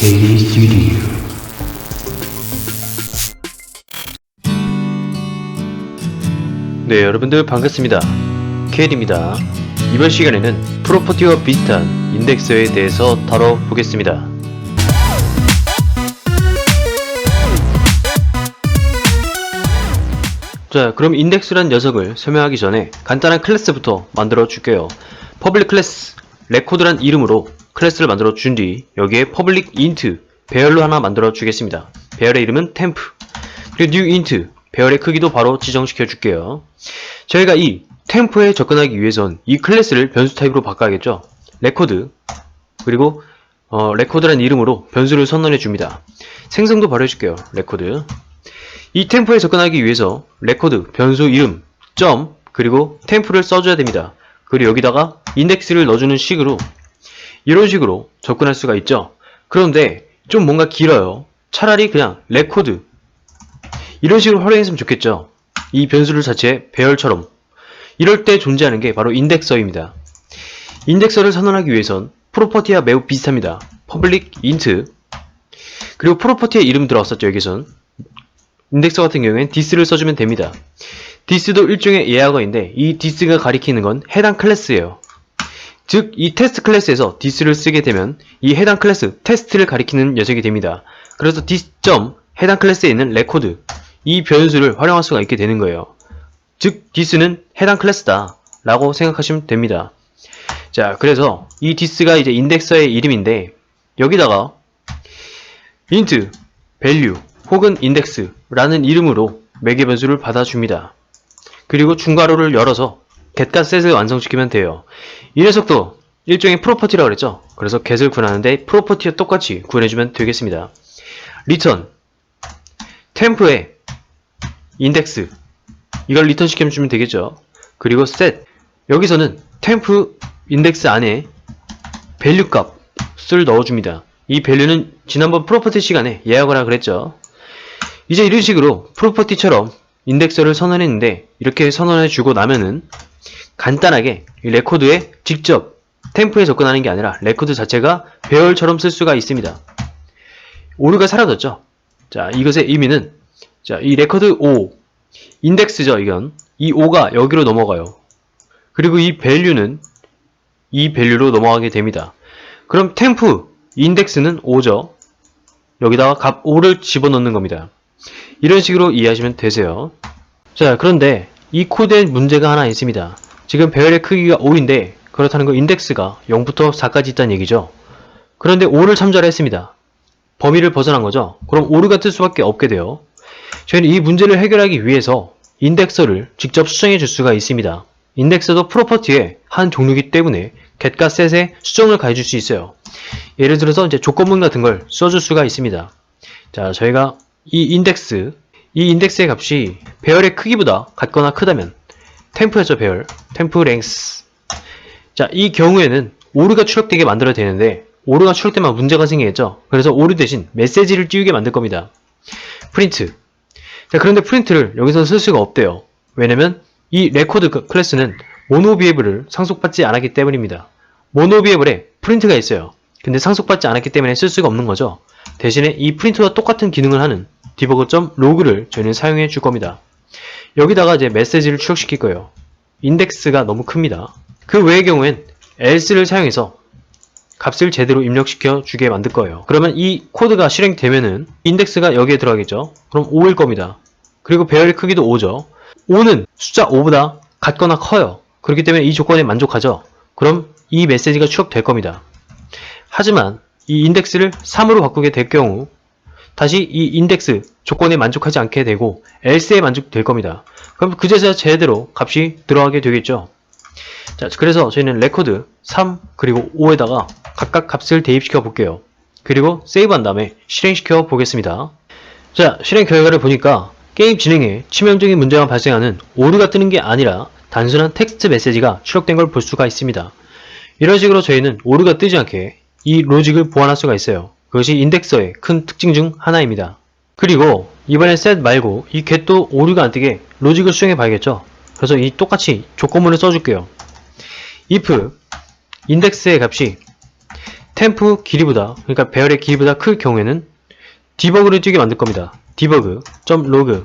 KD Studio. 네, 여러분들 반갑습니다. KD입니다. 이번 시간에는 프로퍼티와 비슷한 인덱스에 대해서 다뤄보겠습니다. 자, 그럼 인덱스란 녀석을 설명하기 전에 간단한 클래스부터 만들어 줄게요. 퍼블릭 클래스, 레코드란 이름으로 클래스를 만들어 준 뒤 여기에 퍼블릭 인트, 배열로 하나 만들어 주겠습니다. 배열의 이름은 템프, 그리고 new int, 배열의 크기도 바로 지정시켜 줄게요. 저희가 이 템포에 접근하기 위해선 이 클래스를 변수 타입으로 바꿔야겠죠. 레코드 그리고 어, 레코드라는 이름으로 변수를 선언해 줍니다. 생성도 바로 해줄게요. 레코드 이 템포에 접근하기 위해서 레코드 변수 이름 점 그리고 템포를 써줘야 됩니다. 그리고 여기다가 인덱스를 넣어주는 식으로 이런 식으로 접근할 수가 있죠. 그런데 좀 뭔가 길어요. 차라리 그냥 레코드 이런 식으로 활용했으면 좋겠죠. 이 변수를 자체 배열처럼 이럴 때 존재하는 게 바로 인덱서입니다. 인덱서를 선언하기 위해선 프로퍼티와 매우 비슷합니다. public int 그리고 프로퍼티의 이름 들어왔었죠 여기선 인덱서 같은 경우엔 this를 써주면 됩니다. this도 일종의 예약어인데 이 this가 가리키는 건 해당 클래스예요. 즉, 이 테스트 클래스에서 this를 쓰게 되면 이 해당 클래스 테스트를 가리키는 녀석이 됩니다. 그래서 this 점 해당 클래스에 있는 레코드 이 변수를 활용할 수가 있게 되는 거예요. 즉, this는 해당 클래스다 라고 생각하시면 됩니다. 자, 그래서 이 this가 이제 인덱서의 이름인데 여기다가 int, value 혹은 index라는 이름으로 매개 변수를 받아줍니다. 그리고 중괄호를 열어서 get과 set을 완성시키면 돼요. 이 녀석도 일종의 프로퍼티라고 그랬죠. 그래서 get을 구하는데 프로퍼티와 똑같이 구현해주면 되겠습니다. return 템프에 인덱스 이걸 리턴 시켜주면 되겠죠. 그리고 set 여기서는 템프 인덱스 안에 밸류 값을 넣어줍니다. 이 밸류는 지난번 프로퍼티 시간에 예약하라 그랬죠. 이제 이런 식으로 프로퍼티처럼 인덱서를 선언했는데 이렇게 선언해 주고 나면은 간단하게 이 레코드에 직접 템프에 접근하는 게 아니라 레코드 자체가 배열처럼 쓸 수가 있습니다. 오류가 사라졌죠. 자, 이것의 의미는 자, 이 레코드 5 인덱스죠, 이건. 이 5가 여기로 넘어가요. 그리고 이 밸류는 이 밸류로 넘어가게 됩니다. 그럼 템프 인덱스는 5죠. 여기다가 값 5를 집어넣는 겁니다. 이런 식으로 이해하시면 되세요. 자, 그런데 이 코드에 문제가 하나 있습니다. 지금 배열의 크기가 5인데 그렇다는 건 인덱스가 0부터 4까지 있다는 얘기죠. 그런데 5를 참조를 했습니다. 범위를 벗어난 거죠. 그럼 오류가 뜰 수밖에 없게 돼요. 저희는 이 문제를 해결하기 위해서 인덱서를 직접 수정해 줄 수가 있습니다. 인덱서도 프로퍼티의 한 종류이기 때문에 get과 set에 수정을 가해줄 수 있어요. 예를 들어서 이제 조건문 같은 걸 써줄 수가 있습니다. 자, 저희가 이 인덱스, 이 인덱스의 값이 배열의 크기보다 같거나 크다면 템프였죠, 배열. 템프 랭스. 자, 이 경우에는 오류가 출력되게 만들어야 되는데 오류가 출력되면 문제가 생기겠죠. 그래서 오류 대신 메시지를 띄우게 만들 겁니다. 프린트. 자, 그런데 프린트를 여기서 쓸 수가 없대요. 왜냐면 이 레코드 그 클래스는 모노비에블을 상속받지 않았기 때문입니다. 모노비에블에 프린트가 있어요. 근데 상속받지 않았기 때문에 쓸 수가 없는 거죠. 대신에 이 프린트와 똑같은 기능을 하는 디버그.로그를 저희는 사용해 줄 겁니다. 여기다가 이제 메시지를 출력시킬 거예요. 인덱스가 너무 큽니다. 그 외의 경우엔 else를 사용해서 값을 제대로 입력시켜 주게 만들 거예요. 그러면 이 코드가 실행되면은 인덱스가 여기에 들어가겠죠. 그럼 5일 겁니다. 그리고 배열의 크기도 5죠. 5는 숫자 5보다 같거나 커요. 그렇기 때문에 이 조건에 만족하죠. 그럼 이 메시지가 출력될 겁니다. 하지만 이 인덱스를 3으로 바꾸게 될 경우 다시 이 인덱스 조건에 만족하지 않게 되고 else에 만족될 겁니다. 그럼 그제서야 제대로 값이 들어가게 되겠죠. 자, 그래서 저희는 레코드 3 그리고 5에다가 각각 값을 대입시켜 볼게요. 그리고 세이브한 다음에 실행시켜 보겠습니다. 자, 실행 결과를 보니까 게임 진행에 치명적인 문제가 발생하는 오류가 뜨는 게 아니라 단순한 텍스트 메시지가 출력된 걸 볼 수가 있습니다. 이런 식으로 저희는 오류가 뜨지 않게 이 로직을 보완할 수가 있어요. 그것이 인덱서의 큰 특징 중 하나입니다. 그리고 이번에 set 말고 이 get도 오류가 안 뜨게 로직을 수정해 봐야겠죠. 그래서 이 똑같이 조건문을 써줄게요. if 인덱스의 값이 템프 길이보다 그러니까 배열의 길이보다 클 경우에는 디버그를 띄게 만들 겁니다. 디버그 .log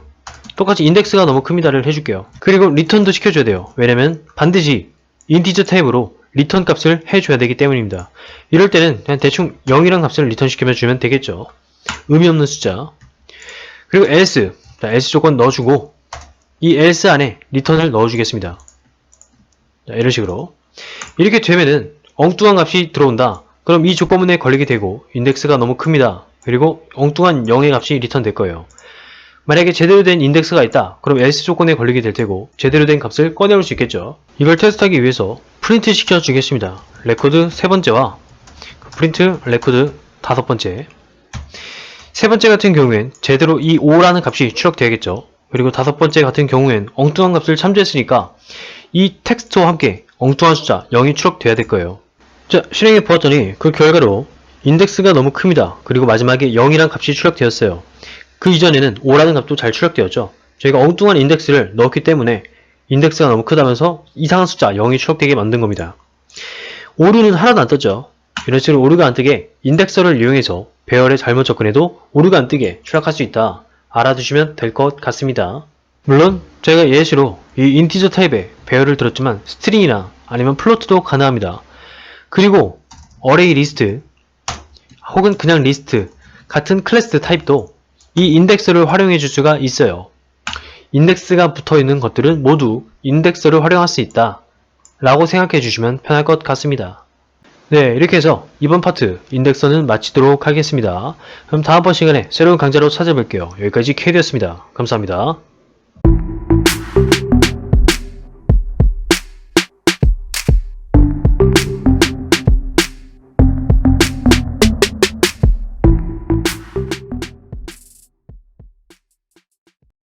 똑같이 인덱스가 너무 큽니다를 해줄게요. 그리고 리턴도 시켜줘야 돼요. 왜냐면 반드시 인티저 타입으로 리턴 값을 해줘야 되기 때문입니다. 이럴 때는 그냥 대충 0이란 값을 리턴 시키면 주면 되겠죠. 의미 없는 숫자. 그리고 else, 자, else 조건 넣어주고 이 else 안에 리턴을 넣어주겠습니다. 자, 이런 식으로 이렇게 되면은 엉뚱한 값이 들어온다. 그럼 이 조건문에 걸리게 되고 인덱스가 너무 큽니다. 그리고 엉뚱한 0의 값이 리턴 될 거예요. 만약에 제대로 된 인덱스가 있다. 그럼 else 조건에 걸리게 될 테고 제대로 된 값을 꺼내올 수 있겠죠. 이걸 테스트하기 위해서 프린트 시켜 주겠습니다. 레코드 세 번째와 프린트 레코드 다섯 번째 세 번째 같은 경우엔 제대로 이 5라는 값이 출력되겠죠. 그리고 다섯 번째 같은 경우엔 엉뚱한 값을 참조했으니까 이 텍스트와 함께 엉뚱한 숫자 0이 출력돼야 될 거예요. 자, 실행해 보았더니 그 결과로 인덱스가 너무 큽니다. 그리고 마지막에 0이란 값이 출력되었어요. 그 이전에는 5라는 값도 잘 출력되었죠. 저희가 엉뚱한 인덱스를 넣었기 때문에 인덱스가 너무 크다면서 이상한 숫자 0이 출력되게 만든 겁니다. 오류는 하나도 안 떴죠. 이런 식으로 오류가 안 뜨게 인덱서를 이용해서 배열에 잘못 접근해도 오류가 안 뜨게 출력할 수 있다. 알아두시면 될 것 같습니다. 물론 제가 예시로 이 인티저 타입의 배열을 들었지만 스트링이나 아니면 플로트도 가능합니다. 그리고 어레이 리스트 혹은 그냥 리스트 같은 클래스 타입도 이 인덱스를 활용해 줄 수가 있어요. 인덱스가 붙어 있는 것들은 모두 인덱스를 활용할 수 있다. 라고 생각해 주시면 편할 것 같습니다. 네, 이렇게 해서 이번 파트 인덱서는 마치도록 하겠습니다. 그럼 다음번 시간에 새로운 강좌로 찾아뵐게요. 여기까지 케이드였습니다. 감사합니다.